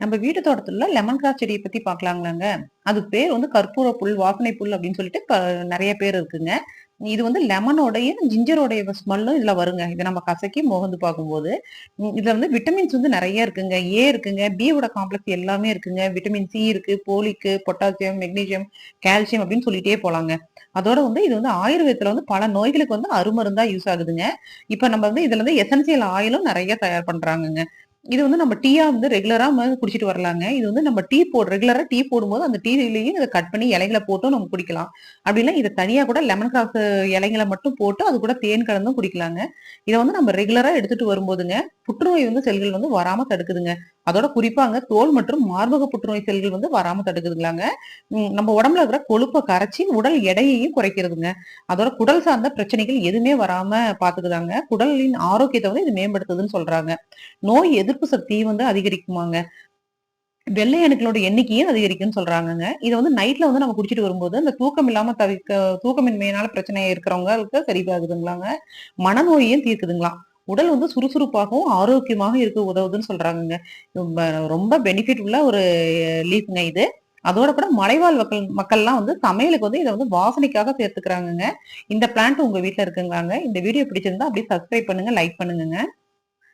நம்ம வீட்டு தோட்டத்துல லெமன் கிராஸ் செடியை பத்தி பார்க்கலாங்களாங்க அது பேர் வந்து கற்பூர புல் வாசனை புல் அப்படின்னு சொல்லிட்டு நிறைய பேர் இருக்குங்க. இது வந்து லெமனோடைய ஜிஞ்சரோடைய ஸ்மெல்லும் இதுல வருங்க. இதை நம்ம கசக்கி முகந்து பார்க்கும்போது இதுல வந்து விட்டமின்ஸ் வந்து நிறைய இருக்குங்க. ஏ இருக்குங்க பியோட காம்ப்ளெக்ஸ் எல்லாமே இருக்குங்க. விட்டமின் சி இருக்கு போலிக்கு பொட்டாசியம் மெக்னீசியம் கால்சியம் அப்படின்னு சொல்லிட்டே போலாங்க. அதோட வந்து இது வந்து ஆயுர்வேதத்துல வந்து பல நோய்களுக்கு வந்து அருமருந்தா யூஸ் ஆகுதுங்க. இப்ப நம்ம வந்து இதுல இருந்து எசென்சியல் ஆயிலும் நிறைய தயார் பண்றாங்கங்க. இது வந்து நம்ம டீயா வந்து ரெகுலரா குடிச்சிட்டு வரலாங்க. இது வந்து நம்ம டீ போடு ரெகுலரா டீ போடும்போது அந்த டீலையும் இதை கட் பண்ணி இலைகளை போட்டும் நம்ம குடிக்கலாம். அப்படின்னா இதை தனியா கூட லெமன் கிராஸ் இலைகளை மட்டும் போட்டு அது கூட தேன் கலந்தும் குடிக்கலாங்க. இதை வந்து நம்ம ரெகுலரா எடுத்துட்டு வரும்போதுங்க புற்றுநோய் வந்து செல்கள் வந்து வராம தடுக்குதுங்க. அதோட குறிப்பாங்க தோல் மற்றும் மார்பக புற்றுநோய் செல்கள் வந்து வராம தடுக்குதுங்களாங்க. நம்ம உடம்புல இருக்கிற கொழுப்பை கரைச்சி உடல் எடையையும் குறைக்கிறதுங்க. அதோட குடல் சார்ந்த பிரச்சனைகள் எதுவுமே வராம பாத்துக்குதாங்க. குடலின் ஆரோக்கியத்தை வந்து இது மேம்படுத்துதுன்னு சொல்றாங்க. நோய் எதிர்ப்பு சக்தியும் வந்து அதிகரிக்குமாங்க. வெள்ளை அணுக்களோட எண்ணிக்கையும் அதிகரிக்கும்னு சொல்றாங்கங்க. இதை வந்து நைட்ல வந்து நம்ம குடிச்சிட்டு வரும்போது அந்த தூக்கம் இல்லாம தவிர்க்க தூக்கமின்மையினால பிரச்சனை இருக்கிறவங்களுக்கு சரியாகுதுங்களாங்க. மனநோயையும் தீர்க்குதுங்களாம். உடல் வந்து சுறுசுறுப்பாகவும் ஆரோக்கியமாக இருக்க உதவுதுன்னு சொல்றாங்க ரொம்ப- ரொம்ப பெனிஃபிட் உள்ள ஒரு லீஃப்ங்க இது. அதோட கூட மலைவாழ் மக்கள் மக்கள்லாம் வந்து சமையலுக்கு வந்து இதை வந்து வாசனைக்காக சேர்த்துக்கிறாங்கங்க. இந்த பிளான்ட் உங்க வீட்டில் இருக்குங்களாங்க. இந்த வீடியோ பிடிச்சிருந்தா அப்படியே சப்ஸ்கிரைப் பண்ணுங்க லைக் பண்ணுங்க